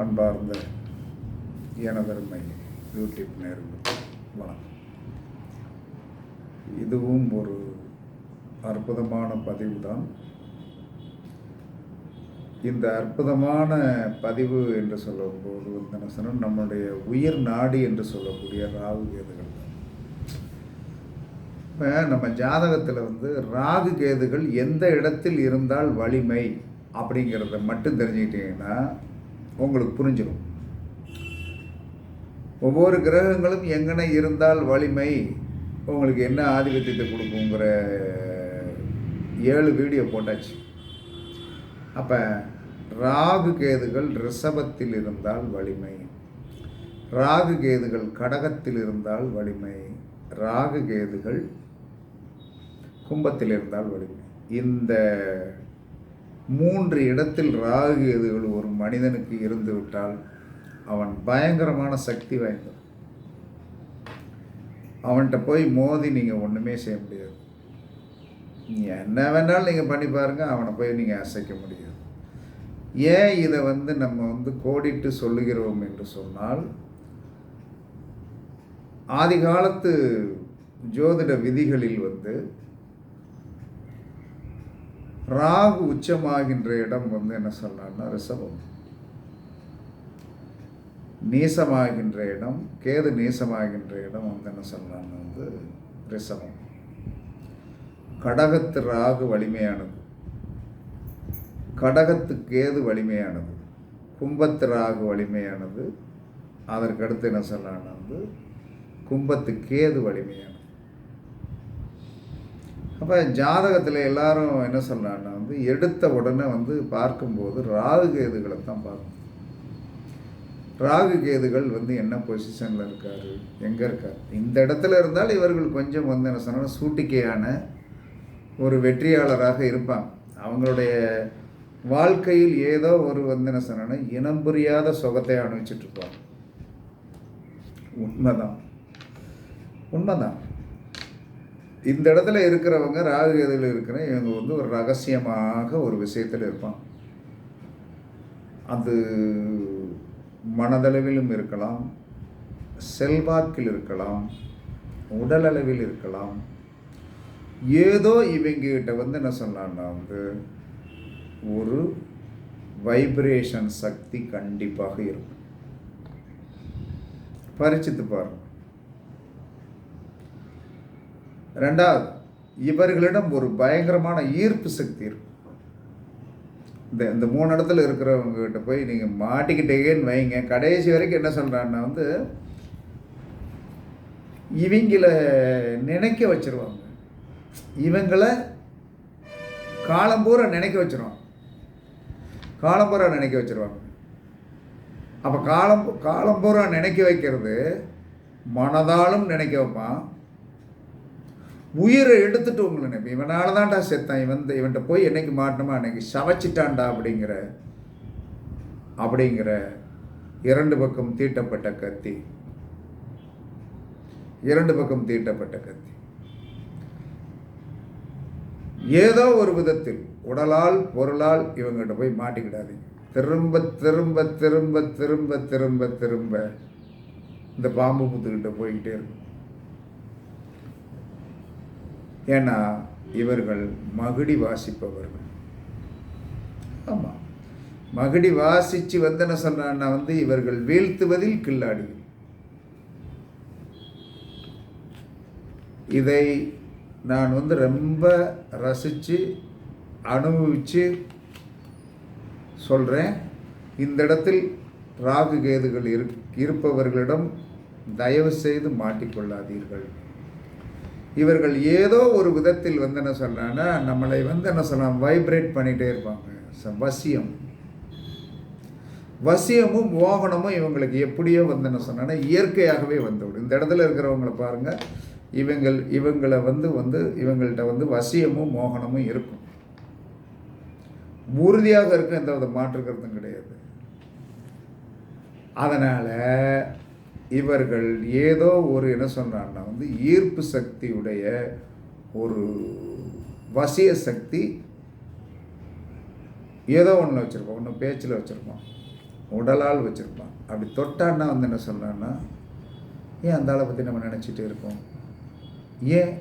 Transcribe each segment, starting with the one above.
அன்பார்ந்த எனதருமை யூடியூப் நேர்களுக்கு வணக்கம். இதுவும் ஒரு அற்புதமான பதிவு தான் இந்த அற்புதமான பதிவு என்று சொல்லும்போது வந்து என்ன சொன்னால் நம்முடைய உயிர் நாடி என்று சொல்லக்கூடிய ராகு கேதுகள். இப்போ நம்ம ஜாதகத்தில் வந்து ராகு கேதுகள் எந்த இடத்தில் இருந்தால் வலிமை அப்படிங்கிறத மட்டும் தெரிஞ்சுக்கிட்டீங்கன்னா உங்களுக்கு புரிஞ்சிடும். ஒவ்வொரு கிரகங்களும் எங்கன இருந்தால் வலிமை உங்களுக்கு என்ன ஆதிக்கத்தை கொடுக்குங்கிற ஏழு வீடியோ போட்டாச்சு. அப்போ ராகு கேதுகள் ரிஷபத்தில் இருந்தால் வலிமை ராகு கேதுகள் கடகத்தில் இருந்தால் வலிமை ராகு கேதுகள் கும்பத்தில் இருந்தால் வலிமை. இந்த மூன்று இடத்தில் ராகு எதுகள் ஒரு மனிதனுக்கு இருந்துவிட்டால் அவன் பயங்கரமான சக்தி வாய்ந்தவன். அவன்கிட்ட போய் மோதி நீங்கள் ஒன்றுமே செய்ய முடியாது. நீ என்ன வேணாலும் நீங்கள் பண்ணி பாருங்கள் அவனை போய் நீங்கள் அசைக்க முடியாது. ஏன் இதை வந்து நம்ம வந்து கோடிட்டு சொல்லுகிறோம் என்று சொன்னால் ஆதி காலத்து ஜோதிட விதிகளில் வந்து ராகு உச்சமாகின்ற இடம் வந்து என்ன சொல்லலாம்னா ரிஷபம். நீசமாகின்ற இடம் கேது நீசமாகின்ற இடம் வந்து என்ன சொல்லலாம்னு வந்து ரிஷபம். கடகத்து ராகு வலிமையானது. கடகத்து கேது வலிமையானது. கும்பத்து ராகு வலிமையானது. அதற்கடுத்து என்ன சொல்லலாம்னு வந்து கும்பத்து கேது வலிமையானது. அப்போ ஜாதகத்தில் எல்லாரும் என்ன சொல்கிறாங்கன்னா வந்து எடுத்த உடனே வந்து பார்க்கும்போது ராகு கேதுகளை தான் பார்க்கணும். ராகு கேதுகள் வந்து என்ன பொசிஷனில் இருக்கார்? எங்கே இருக்கார்? இந்த இடத்துல இருந்தால் இவர்கள் கொஞ்சம் வந்து என்ன சொன்னால் சூட்டிக்கையான ஒரு வெற்றியாளராக இருப்பாங்க. அவங்களுடைய வாழ்க்கையில் ஏதோ ஒரு வந்து என்ன சொன்னா இனம் புரியாத சுகத்தை அனுபவிச்சுட்டு இருப்பாங்க. உண்மைதான். உண்மைதான். இந்த இடத்துல இருக்கிறவங்க ராகு கேதுகள் இருக்கிற இவங்க வந்து ஒரு ரகசியமாக ஒரு விஷயத்தில் இருப்பான் அது மனதளவிலும் இருக்கலாம் செல்வாக்கில் இருக்கலாம் உடலளவில் இருக்கலாம். ஏதோ இவங்ககிட்ட வந்து என்ன சொல்லலாம்னா வந்து ஒரு வைப்ரேஷன் சக்தி கண்டிப்பாக இருக்கும். பரிச்சித்து பாருங்கள் ரெண்டாவது இவர்களிடம் ஒரு பயங்கரமான ஈர்ப்பு சக்தி இருக்கும் இந்த இந்த மூணு இடத்துல இருக்கிறவங்க கிட்ட போய் நீங்கள் மாட்டிக்கிட்டேன்னு வைங்க. கடைசி வரைக்கும் என்ன சொல்கிறான்னா வந்து இவங்கள நினைக்க வச்சிருவாங்க. இவங்களை காலம்பூரா நினைக்க வச்சிருவாங்க. காலம்பூரா நினைக்க வச்சிருவாங்க. அப்போ காலம் காலம்பூரா நினைக்க வைக்கிறது மனதாலும் நினைக்க வைப்பான். உயிரை எடுத்துட்டு உங்களை நினைப்பேன் இவனால தான்டா செத்தான். இவன் இவன்கிட்ட போய் என்னைக்கு மாட்டணுமா அன்னைக்கு சவச்சிட்டான்டா அப்படிங்கிற அப்படிங்கிற இரண்டு பக்கம் தீட்டப்பட்ட கத்தி. இரண்டு பக்கம் தீட்டப்பட்ட கத்தி. ஏதோ ஒரு விதத்தில் உடலால் பொருளால் இவங்ககிட்ட போய் மாட்டிக்கிடாதீங்க. திரும்ப திரும்ப திரும்ப திரும்ப திரும்ப திரும்ப இந்த பாம்பு முத்துக்கிட்ட போய்கிட்டே இருக்கும். ஏன்னா இவர்கள் மகுடி வாசிப்பவர்கள். ஆமாம் மகுடி வாசித்து வந்து என்ன சொல்கிறான்னா வந்து இவர்கள் வீழ்த்துவதில் கில்லாடி. இதை நான் வந்து ரொம்ப ரசித்து அனுபவித்து சொல்கிறேன் இந்த இடத்தில் ராகு கேதுகள் இரு இருப்பவர்களிடம் தயவு செய்து மாட்டிக்கொள்ளாதீர்கள். இவர்கள் ஏதோ ஒரு விதத்தில் வந்து என்ன சொல்கிறாங்கன்னா நம்மளை வந்து என்ன சொல்லலாம் வைப்ரேட் பண்ணிகிட்டே இருப்பாங்க. வசியம். வசியமும் மோகனமும் இவங்களுக்கு எப்படியோ வந்து என்ன சொன்னா இயற்கையாகவே வந்துவிடும். இந்த இடத்துல இருக்கிறவங்கள பாருங்கள் இவங்கள் இவங்களை வந்து வந்து இவங்கள்ட்ட வந்து வசியமும் மோகனமும் இருக்கும். உறுதியாக இருக்கும் எந்த வித மாற்று கருத்தும் கிடையாது. அதனால் இவர்கள் ஏதோ ஒரு என்ன சொல்கிறான்னா வந்து ஈர்ப்பு சக்தியுடைய ஒரு வசிய சக்தி ஏதோ ஒன்று வச்சுருப்போம் ஒன்று பேச்சில் வச்சுருப்போம் உடலால் வச்சுருப்பான். அப்படி தொட்டான்னா வந்து என்ன சொல்கிறான்னா ஏன் அந்த ஆளை பற்றி நம்ம நினச்சிட்டு இருக்கோம்? ஏன்?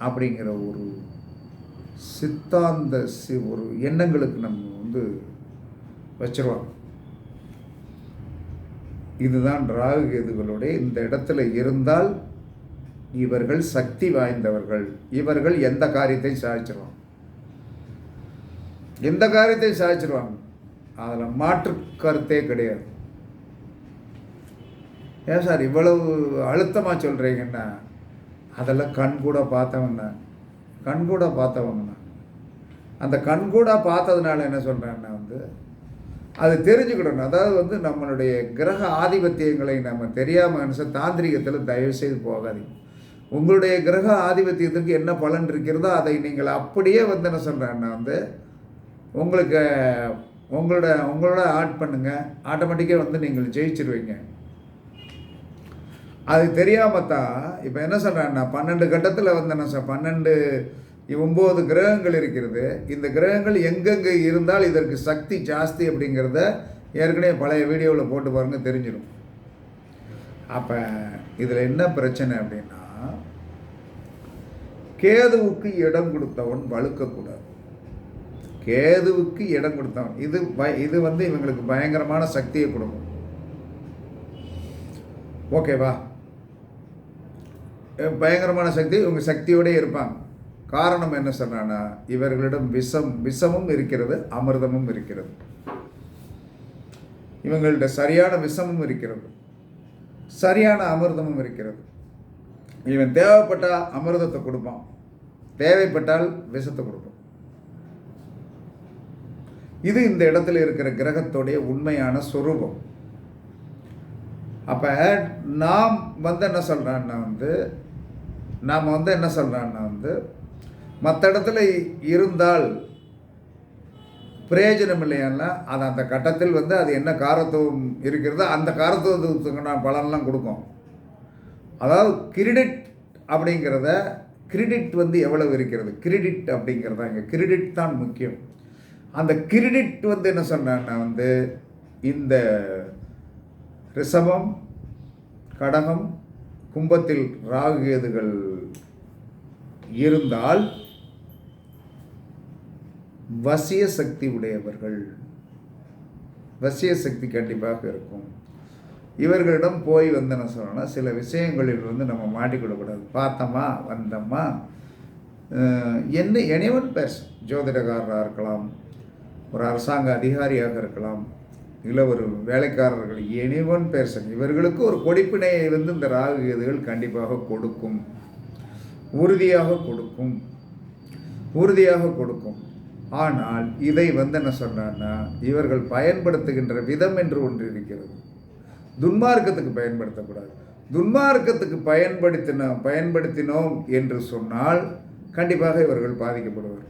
அப்படிங்கிற ஒரு சித்தாந்த சி ஒரு எண்ணங்களுக்கு நம்ம வந்து வச்சுருவாங்க. இதுதான் ராகு கேதுகளுடைய இந்த இடத்துல இருந்தால் இவர்கள் சக்தி வாய்ந்தவர்கள். இவர்கள் எந்த காரியத்தையும் சாதிச்சிருவாங்க? எந்த காரியத்தையும் சாதிச்சிருவாங்க? அதில் மாற்று கருத்தே கிடையாது. ஏன் சார் இவ்வளவு அழுத்தமாக சொல்கிறீங்கன்னா அதெல்லாம் கண் கூட பார்த்தவங்க கண் கூட பார்த்தவங்க. அந்த கண் கூட பார்த்ததுனால என்ன சொல்கிறேன்னா வந்து அது தெரிஞ்சுக்கிடணும் அதாவது வந்து நம்மளுடைய கிரக ஆதிபத்தியங்களை நம்ம தெரியாமல் நினச்ச தாந்திரிகத்தில் தயவுசெய்து போகாதீங்க. உங்களுடைய கிரக ஆதிபத்தியத்திற்கு என்ன பலன் இருக்கிறதோ அதை நீங்கள் அப்படியே வந்து என்ன சொல்கிறேன்னா வந்து உங்களுக்கு உங்களோட உங்களோட ஆட் பண்ணுங்கள் ஆட்டோமேட்டிக்காக வந்து நீங்கள் ஜெயிச்சிருவீங்க. அது தெரியாமல் தான் இப்போ என்ன சொல்கிறேன்னா பன்னெண்டு கட்டத்தில் வந்து என்ன சார் பன்னெண்டு ஒம்பது கிரகங்கள் இருக்கிறது. இந்த கிரகங்கள் எங்கெங்கே இருந்தால் இதற்கு சக்தி ஜாஸ்தி அப்படிங்கிறத ஏற்கனவே பழைய வீடியோவில் போட்டு பாருங்கள் தெரிஞ்சிடும். அப்போ இதில் என்ன பிரச்சனை அப்படின்னா கேதுவுக்கு இடம் கொடுத்தவன் வழுக்கக்கூடாது. கேதுவுக்கு இடம் கொடுத்தவன் இது பய இது வந்து இவங்களுக்கு பயங்கரமான சக்தியை கொடுக்கும். ஓகேவா? பயங்கரமான சக்தி இவங்க சக்தியோடே இருப்பாங்க. காரணம் என்ன சொன்னான்னா இவர்களிடம் விஷம் விஷமும் இருக்கிறது அமிர்தமும் இருக்கிறது. இவங்கள்ட்ட சரியான விஷமும் இருக்கிறது. சரியான அமிர்தமும் இருக்கிறது. இவன் தேவைப்பட்டால் அமிர்தத்தை கொடுப்பான். தேவைப்பட்டால் விஷத்தை கொடுப்பான். இது இந்த இடத்துல இருக்கிற கிரகத்துடைய உண்மையான சொரூபம். அப்போ நாம் வந்து என்ன சொல்கிறான்னா வந்து நாம் வந்து என்ன சொல்கிறான்னா வந்து மற்ற இடத்துல இருந்தால் பிரயோஜனம் இல்லையானா அது அந்த கட்டத்தில் வந்து அது என்ன காரத்துவம் இருக்கிறதோ அந்த காரத்துவத்துக்கான பலன்லாம் கொடுக்கும். அதாவது கிரெடிட் அப்படிங்கிறத கிரெடிட் வந்து எவ்வளவு இருக்கிறது? கிரெடிட் அப்படிங்கிறத இங்கே. கிரெடிட் தான் முக்கியம். அந்த கிரெடிட் வந்து என்ன சொன்னான்னா வந்து இந்த ரிஷபம் கடகம் கும்பத்தில் ராகுகேதுகள் இருந்தால் வசிய சக்தி உடையவர்கள் வசிய சக்தி கண்டிப்பாக இருக்கும். இவர்களிடம் போய் வந்து என்ன சொல்லணும்னா சில விஷயங்களில் வந்து நம்ம மாட்டிக்கொள்ளக்கூடாது. பார்த்தோமா வந்தோமா? என்ன எனிவன் பேர்ஸ் ஜோதிடக்காரராக இருக்கலாம் ஒரு அரசாங்க அதிகாரியாக இருக்கலாம் இல்லை ஒரு வேலைக்காரர்கள் எனிவன் பேர்சன் இவர்களுக்கு ஒரு கொடிப்பினையை வந்து இந்த ராகு கேதுகள் கண்டிப்பாக கொடுக்கும். உறுதியாக கொடுக்கும். உறுதியாக கொடுக்கும். ஆனால் இதை வந்து என்ன சொன்னான்னா இவர்கள் பயன்படுத்துகின்ற விதம் என்று ஒன்று இருக்கிறது. துன்மார்க்கத்துக்கு பயன்படுத்தக்கூடாது. துன்மார்க்கத்துக்கு பயன்படுத்தின பயன்படுத்தினோம் என்று சொன்னால் கண்டிப்பாக இவர்கள் பாதிக்கப்படுவார்.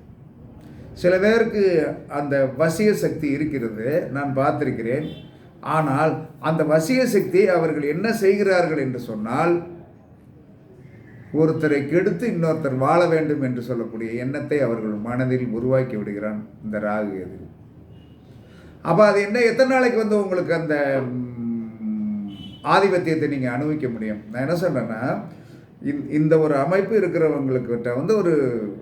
சில பேருக்கு அந்த வசிய சக்தி இருக்கிறது நான் பார்த்திருக்கிறேன். ஆனால் அந்த வசிய சக்தி அவர்கள் என்ன செய்கிறார்கள் என்று சொன்னால் ஒருத்தரை கெடுத்து இன்னொருத்தர் வாழ வேண்டும் என்று சொல்லக்கூடிய எண்ணத்தை அவர்கள் மனதில் உருவாக்கி விடுகிறான் இந்த ராகு எதிர். அப்போ அது என்ன? எத்தனை நாளைக்கு வந்து உங்களுக்கு அந்த ஆதிபத்தியத்தை நீங்கள் அனுபவிக்க முடியும்? நான் என்ன சொல்கிறேன்னா இந்த ஒரு அமைப்பு இருக்கிறவங்களுக்கு வந்து ஒரு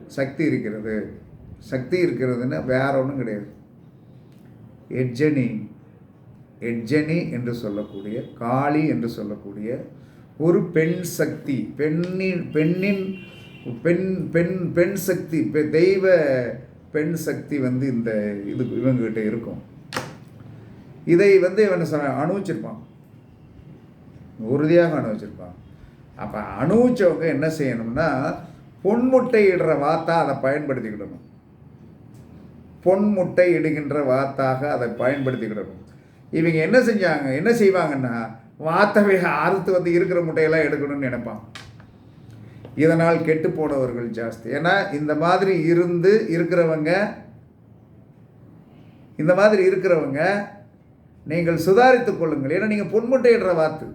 சக்தி இருக்கிறது. சக்தி இருக்கிறதுன்னு வேற ஒன்றும் கிடையாது. எட்ஜனி எட்ஜனி என்று சொல்லக்கூடிய காளி என்று சொல்லக்கூடிய ஒரு பெண் சக்தி பெண்ணின் பெண்ணின் பெண் பெண் பெண் சக்தி தெய்வ பெண் சக்தி வந்து இந்த இது இவங்ககிட்ட இருக்கும். இதை வந்து இவன் அணுவிச்சிருப்பான் உறுதியாக அணுவிச்சிருப்பான் அப்போ அணுவிச்சவங்க என்ன செய்யணும்னா பொன்முட்டை இடுற வாத்தா அதை பயன்படுத்திக்கிடணும். பொன்முட்டை இடுகின்ற வாத்தாக அதை பயன்படுத்திக்கிடணும். இவங்க என்ன செஞ்சாங்க? என்ன செய்வாங்கன்னா வாத்தவை ஆறுத்து வந்து இருக்கிற முட்டையெல்லாம் எடுக்கணும்னு நினைப்பான். இதனால் கெட்டு போனவர்கள் ஜாஸ்தி. ஏன்னா இந்த மாதிரி இருந்து இருக்கிறவங்க இந்த மாதிரி இருக்கிறவங்க நீங்கள் சுதாரித்துக் கொள்ளுங்கள். ஏன்னா நீங்கள் பொன்முட்டையிடுற வாத்து.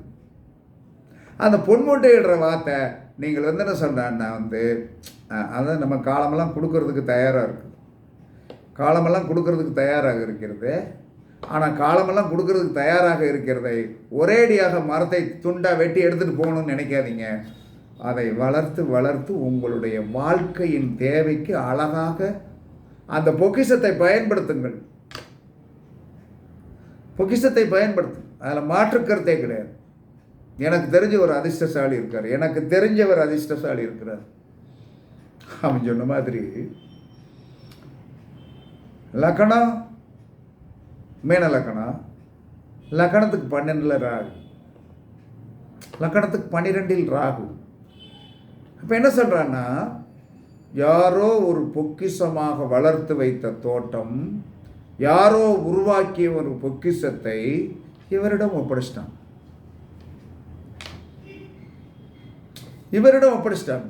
அந்த பொன்முட்டையிடுற வாத்தை நீங்கள் வந்து என்ன சொல்கிறான்னா வந்து அதை நம்ம காலமெல்லாம் கொடுக்கறதுக்கு தயாராக இருக்குது காலமெல்லாம் கொடுக்கறதுக்கு தயாராக இருக்கிறது. ஆனால் காலமெல்லாம் கொடுக்கறதுக்கு தயாராக இருக்கிறதை ஒரேடியாக மரத்தை துண்டாக வெட்டி எடுத்துகிட்டு போகணும்னு நினைக்காதீங்க. அதை வளர்த்து வளர்த்து உங்களுடைய வாழ்க்கையின் தேவைக்கு அழகாக அந்த பொக்கிஷத்தை பயன்படுத்துங்கள். பொக்கிஷத்தை பயன்படுத்தும். அதில் மாற்றுக்கருத்தே கிடையாது. எனக்கு தெரிஞ்ச ஒரு அதிர்ஷ்டசாலி இருக்கார். எனக்கு தெரிஞ்சவர் அதிர்ஷ்டசாலி இருக்கிறார். அவன் சொன்ன மாதிரி லக்கணம் மீன லக்கணம் லக்கணத்துக்கு பன்னெண்டில் ராகு. லக்கணத்துக்கு பன்னிரெண்டில் ராகு. அப்போ என்ன சொல்கிறான்னா யாரோ ஒரு பொக்கிஷமாக வளர்த்து வைத்த தோட்டம் யாரோ உருவாக்கிய ஒரு பொக்கிஷத்தை இவரிடம் ஒப்படைச்சிட்டான். இவரிடம் ஒப்படைச்சிட்டாங்க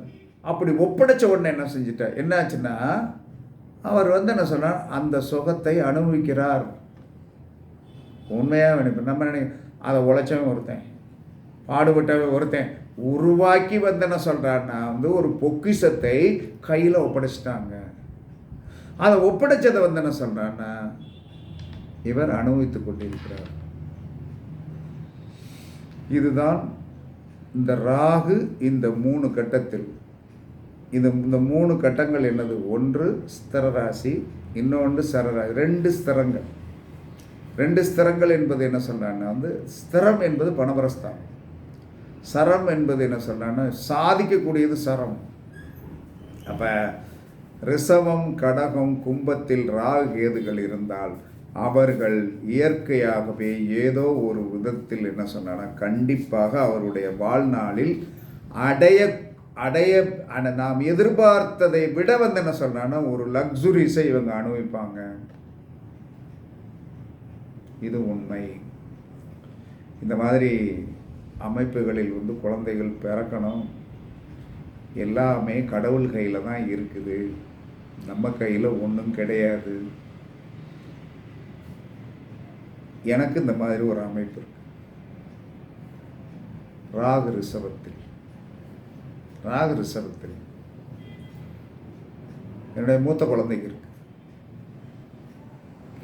அப்படி ஒப்படைச்ச உடனே என்ன செஞ்சிட்டா? என்னாச்சுன்னா அவர் வந்து என்ன சொன்னார்? அந்த சுகத்தை அனுபவிக்கிறார். உண்மையாக நினைப்பேன் நம்ம நினை அதை உழைச்சவன் ஒருத்தன் பாடுபட்டவன் ஒருத்தன் உருவாக்கி வந்து என்ன சொல்கிறான்னா வந்து ஒரு பொக்கிஷத்தை கையில் ஒப்படைச்சிட்டாங்க. அதை ஒப்படைச்சதை வந்து என்ன சொல்கிறான்னா இவர் அனுபவித்து கொண்டிருக்கிறார். இதுதான் இந்த ராகு இந்த மூணு கட்டத்தில். இந்த இந்த மூணு கட்டங்கள் என்னது? ஒன்று ஸ்திரராசி இன்னொன்று சரராசி. ரெண்டு ஸ்திரங்கள். ரெண்டு ஸ்திரங்கள் என்பது என்ன சொல்கிறான்னா வந்து ஸ்திரம் என்பது பணபரஸ்தான் சரம் என்பது என்ன சொல்கிறான்னா சாதிக்கக்கூடியது சரம். அப்போ ரிசவம் கடகம் கும்பத்தில் ராகு கேதுகள் இருந்தால் அவர்கள் இயற்கையாகவே ஏதோ ஒரு விதத்தில் என்ன சொன்னான்னா கண்டிப்பாக அவருடைய வாழ்நாளில் அடைய அடைய நாம் எதிர்பார்த்ததை விட வந்து என்ன சொன்னான்னா ஒரு லக்ஸுரிஸை இவங்க அனுபவிப்பாங்க. இது உண்மை. இந்த மாதிரி அமைப்புகளில் வந்து குழந்தைகள் பிறக்கணும். எல்லாமே கடவுள் கையில் தான் இருக்குது. நம்ம கையில் ஒன்றும் கிடையாது. எனக்கு இந்த மாதிரி ஒரு அமைப்பு இருக்கு. ராகு ரிஷபத்தில். ராகு ரிஷபத்தில். என்னுடைய மூத்த குழந்தைக்கு இருக்கு.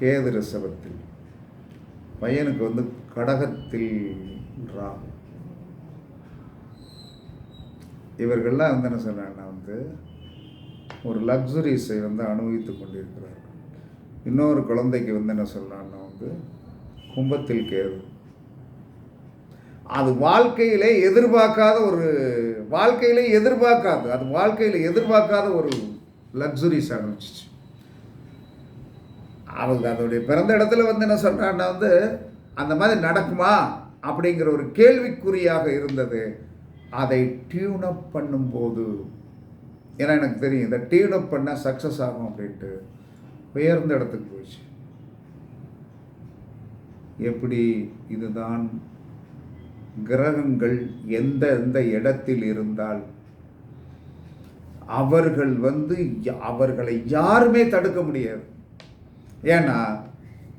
கேது ரிஷபத்தில். பையனுக்கு வந்து கடகத்தில் ராகு இவர்கள்லாம் வந்து என்ன சொன்னாங்கன்னா வந்து ஒரு லக்ஸுரிஸை வந்து அனுபவித்து கொண்டிருக்கிறார்கள். இன்னொரு குழந்தைக்கு வந்து என்ன சொல்லலாம்னா வந்து கும்பத்தில் கேது. அது வாழ்க்கையிலே எதிர்பார்க்காத ஒரு வாழ்க்கையிலே எதிர்பார்க்காது அது வாழ்க்கையில் எதிர்பார்க்காத ஒரு லக்ஸுரிஸ் அனுபவிச்சிச்சு அவங்க அதோடைய பிறந்த இடத்துல வந்து என்ன சொல்கிறான்னா வந்து அந்த மாதிரி நடக்குமா அப்படிங்கிற ஒரு கேள்விக்குறியாக இருந்தது. அதை டியூனப் பண்ணும்போது ஏன்னா எனக்கு தெரியும் இதை டியூன் அப் பண்ணால் சக்ஸஸ் ஆகும் அப்படின்ட்டு உயர்ந்த இடத்துக்கு போச்சு எப்படி இதுதான் கிரகங்கள் எந்த எந்த இடத்தில் இருந்தால் அவர்கள் வந்து அவர்களை யாருமே தடுக்க முடியாது. ஏன்னா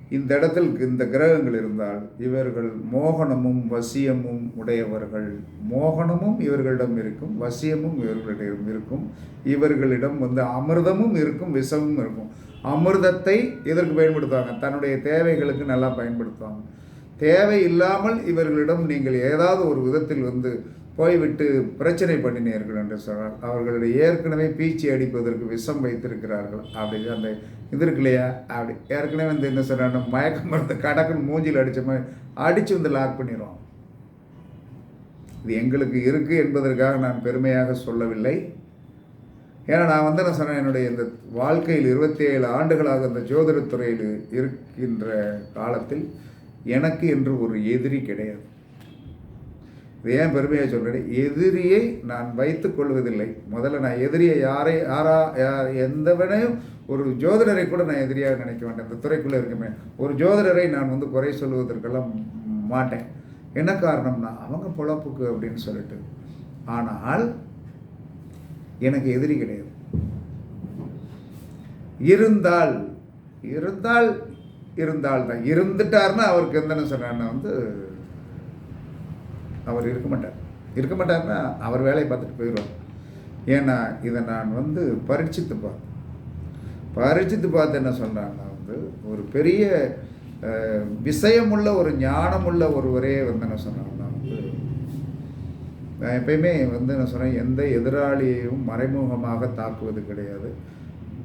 இந்த இடத்தில் இந்த கிரகங்கள் இருந்தால் இவர்கள் மோகனமும் வசியமும் உடையவர்கள். மோகனமும் இவர்களிடம் இருக்கும் வசியமும் இவர்களிடம் இருக்கும். இவர்களிடம் வந்து அமிர்தமும் இருக்கும் விஷமும் இருக்கும். அமிர்தத்தை இதற்கு பயன்படுத்துவாங்க. தன்னுடைய தேவைகளுக்கு நல்லா பயன்படுத்துவாங்க. தேவை இல்லாமல் இவர்களிடம் நீங்கள் ஏதாவது ஒரு விதத்தில் வந்து போய்விட்டு பிரச்சனை பண்ணினீர்கள் என்று சொன்னால் அவர்களுடைய ஏற்கனவே பீச்சி அடிப்பதற்கு விஷம் வைத்திருக்கிறார்கள். அப்படி அந்த இது இருக்கு இல்லையா? அப்படி. ஏற்கனவே வந்து என்ன சொல்கிறாங்க மயக்க மருந்து கடக்குன்னு மூஞ்சில் அடித்த மாதிரி அடித்து வந்து லாக் பண்ணிடுவோம் இது எங்களுக்கு இருக்குது என்பதற்காக நான் பெருமையாக சொல்லவில்லை. ஏன்னா நான் வந்து என்ன சொன்னேன் என்னுடைய இந்த வாழ்க்கையில் இருபத்தி ஏழு ஆண்டுகளாக இந்த ஜோதிடத் துறையில் இருக்கின்ற காலத்தில் எனக்கு என்று ஒரு எதிரி கிடையாது. இது ஏன் பெருமையாக சொல்கிறேன் எதிரியை நான் வைத்துக் கொள்வதில்லை. முதல்ல நான் எதிரியை யாரை யாரா யார் எந்தவனையும் ஒரு ஜோதிடரை கூட நான் எதிரியாக நினைக்க மாட்டேன். இந்த துறைக்குள்ளே இருக்குமே. ஒரு ஜோதிடரை நான் வந்து குறை சொல்வதற்கெல்லாம் மாட்டேன். என்ன காரணம்னா அவங்க பொழப்புக்கு அப்படின்னு சொல்லிட்டு. ஆனால் எனக்கு எதிரி கிடையாது. இருந்தால் இருந்தால் இருந்தால் தான் இருந்துட்டார்னா அவருக்கு எந்தன்னு சொன்ன வந்து அவர் இருக்க மாட்டார். இருக்க மாட்டார்னா அவர் வேலையை பார்த்துட்டு போயிடுவார். ஏன்னா இதை நான் வந்து பரீட்சித்து பார்த்தேன். பரீட்சித்து பார்த்து என்ன சொல்கிறாங்கன்னா வந்து ஒரு பெரிய விஷயமுள்ள ஒரு ஞானமுள்ள ஒருவரே வந்து என்ன சொன்னாங்கன்னா வந்து நான் எப்பயுமே வந்து நான் சொன்னேன் எந்த எதிராளியையும் மறைமுகமாக தாக்குவது கிடையாது.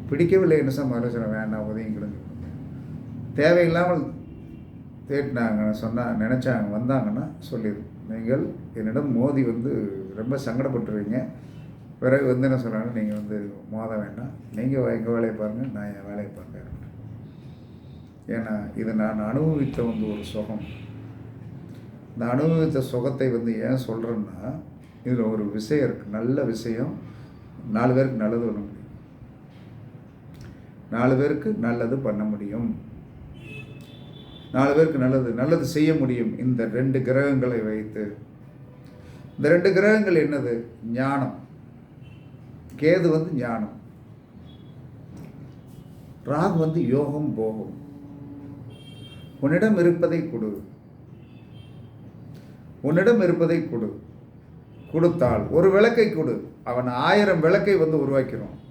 பிடிக்கவில்லை என்ன சார் முதல்ல சொன்னேன் வேண்டாம் உதவிங்களுங்க தேவையில்லாமல் தேட்டினாங்க சொன்னால் நினச்சாங்க வந்தாங்கன்னா சொல்லிடும் நீங்கள் என்னிடம் மோதி வந்து ரொம்ப சங்கடப்பட்டுருவீங்க பிறகு வந்து என்ன சொல்கிறாங்க நீங்கள் வந்து மோத வேண்டாம். நீங்கள் எங்கள் வேலையை பாருங்கள் நான் என் வேலையை பார்க்குறேன் ஏன்னா இது நான் அனுபவித்த வந்து ஒரு சுகம். இந்த அனுபவித்த சுகத்தை வந்து ஏன் சொல்கிறேன்னா இதில் ஒரு விஷயம் இருக்குது நல்ல விஷயம் நாலு பேருக்கு நல்லது பண்ண முடியும். நாலு பேருக்கு நல்லது பண்ண முடியும். நாலு பேருக்கு நல்லது நல்லது செய்ய முடியும். இந்த ரெண்டு கிரகங்களை வைத்து. இந்த ரெண்டு கிரகங்கள் என்னது? ஞானம். கேது வந்து ஞானம். ராகு வந்து யோகம் போகம். உன்னிடம் இருப்பதை கொடு. உன்னிடம் இருப்பதை கொடு. கொடுத்தால் ஒரு விளக்கை கொடு. அவன் ஆயிரம் விளக்கை வந்து உருவாக்கிறோம்.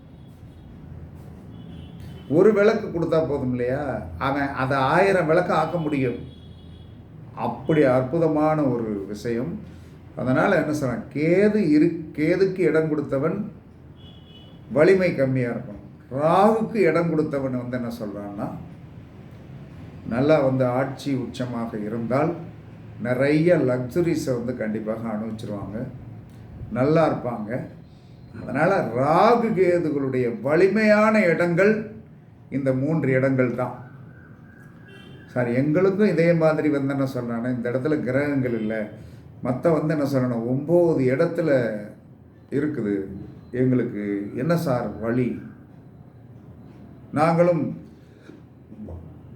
ஒரு விளக்கு கொடுத்தா போதும் இல்லையா? அவன் அதை ஆயிரம் விளக்கு ஆக்க முடியும். அப்படி அற்புதமான ஒரு விஷயம். அதனால் என்ன சொல்கிறான் கேது இரு கேதுக்கு இடம் கொடுத்தவன் வலிமை கம்மியாக இருக்கும் ராகுக்கு இடம் கொடுத்தவன் வந்து என்ன சொல்கிறான்னா நல்லா வந்து ஆட்சி உச்சமாக இருந்தால் நிறைய லக்ஸுரிஸை வந்து கண்டிப்பாக அனுபவிச்சிருவாங்க. நல்லா இருப்பாங்க. அதனால் ராகு கேதுகளுடைய வலிமையான இடங்கள் இந்த மூன்று இடங்கள் தான். சார் எங்களுக்கும் இதே மாதிரி வந்து என்ன சொல்கிறானே இந்த இடத்துல கிரகங்கள் இல்லை. மற்ற வந்து என்ன சொல்லணும் ஒம்பது இடத்துல இருக்குது. எங்களுக்கு என்ன சார் வழி? நாங்களும்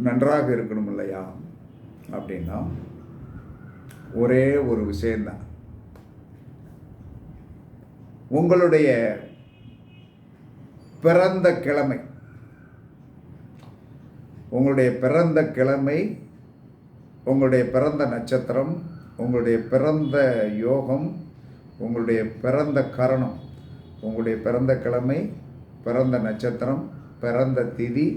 நன்றாக இருக்கணும் இல்லையா? அப்படின்னா ஒரே ஒரு விஷயந்தான் உங்களுடைய பிறந்த கிழமை உங்களுடைய பிறந்த கிழமை உங்களுடைய பிறந்த நட்சத்திரம் உங்களுடைய பிறந்த யோகம் உங்களுடைய பிறந்த கரணம் உங்களுடைய பிறந்த கிழமை பிறந்த நட்சத்திரம் பிறந்த திதி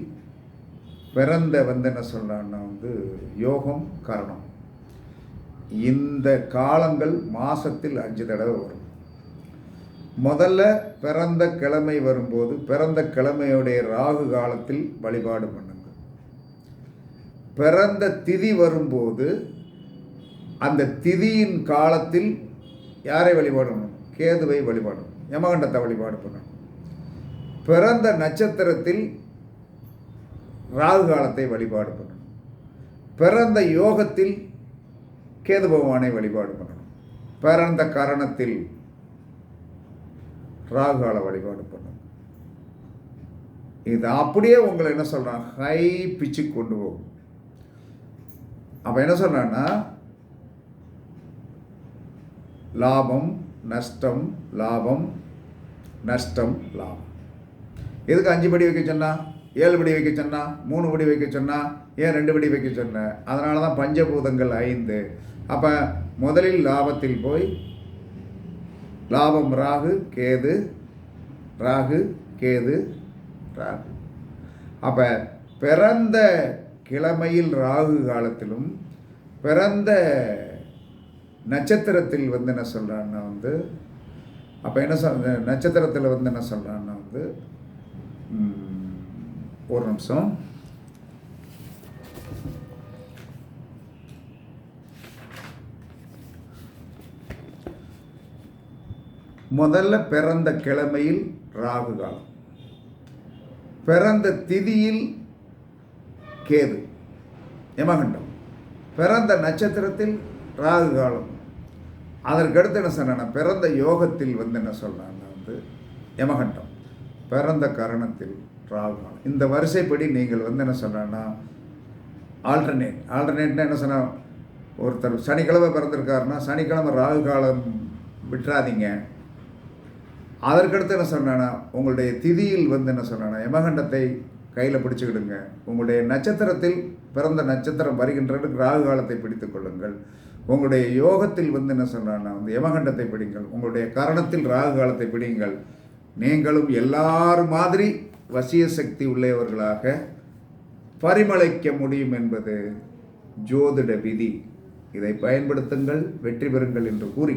பிறந்த வந்து என்ன சொல்கிறான்னா வந்து யோகம் கரணம். இந்த காலங்கள் மாதத்தில் அஞ்சு தடவை வரும். முதல்ல பிறந்த கிழமை வரும்போது பிறந்த கிழமையுடைய ராகு காலத்தில் வழிபாடு பண்ணுங்க பிறந்த திதி வரும்போது அந்த திதியின் காலத்தில் யாரை வழிபாடணும்? கேதுவை வழிபாடணும். யமகண்டத்தை வழிபாடு பண்ணணும். பிறந்த நட்சத்திரத்தில் ராகு காலத்தை வழிபாடு பண்ணணும். பிறந்த யோகத்தில் கேது பகவானை வழிபாடு பண்ணணும். பிறந்த கரணத்தில் ராகுகால வழிபாடு பண்ணணும். இது அப்படியே உங்களை என்ன சொல்கிறான் ஹை பிச்சு கொண்டு போகும். அப்போ என்ன சொல்கிறான்னா லாபம் நஷ்டம் லாபம் நஷ்டம் லாபம். எதுக்கு அஞ்சு படி வைக்க சொன்னா? ஏழு படி வைக்க சொன்னா? மூணு படி வைக்க சொன்னா? ஏன் ரெண்டு படி வைக்க சொன்ன? அதனால தான் பஞ்சபூதங்கள் ஐந்து. அப்போ முதலில் லாபத்தில் போய் லாபம் ராகு கேது ராகு கேது ராகு. அப்போ பிறந்த கிழமையில் ராகு காலத்திலும் பிறந்த நட்சத்திரத்தில் வந்து என்ன சொல்கிறான்னா வந்து அப்போ என்ன சொல் நட்சத்திரத்தில் வந்து என்ன சொல்கிறான்னா வந்து ஒரு நிமிஷம். முதல்ல பிறந்த கிழமையில் ராகு காலம். பிறந்த திதியில் கேது. யமகண்டம். பிறந்த நட்சத்திரத்தில் ராகு காலம். அதற்கடுத்து என்ன சொன்னேன்னா பிறந்த யோகத்தில் வந்து என்ன சொல்றான்னா வந்து யமகண்டம். பிறந்த கரணத்தில் ராகு காலம். இந்த வரிசைப்படி நீங்கள் வந்து என்ன சொன்னான்னா ஆல்டர்னேட் ஆல்டர்னேட்னா என்ன சொன்னால் ஒருத்தர் சனிக்கிழமை பிறந்திருக்காருன்னா சனிக்கிழமை ராகு காலம் விட்டுறாதீங்க. அதற்கடுத்து என்ன சொன்னானா உங்களுடைய திதியில் வந்து என்ன சொன்னானா யமகண்டத்தை கையில் பிடிச்சிக்கிடுங்க. உங்களுடைய நட்சத்திரத்தில் பிறந்த நட்சத்திரம் வருகின்றது. ராகு காலத்தை பிடித்து கொள்ளுங்கள். உங்களுடைய யோகத்தில் வந்து என்ன சொன்னானா வந்து யமகண்டத்தை பிடிங்கள். உங்களுடைய கரணத்தில் ராகு காலத்தை பிடிங்கள். நீங்களும் எல்லார் மாதிரி வசிய சக்தி உள்ளவர்களாக பரிமளைக்க முடியும் என்பது ஜோதிட விதி. இதை பயன்படுத்துங்கள் வெற்றி பெறுங்கள் என்று கூறி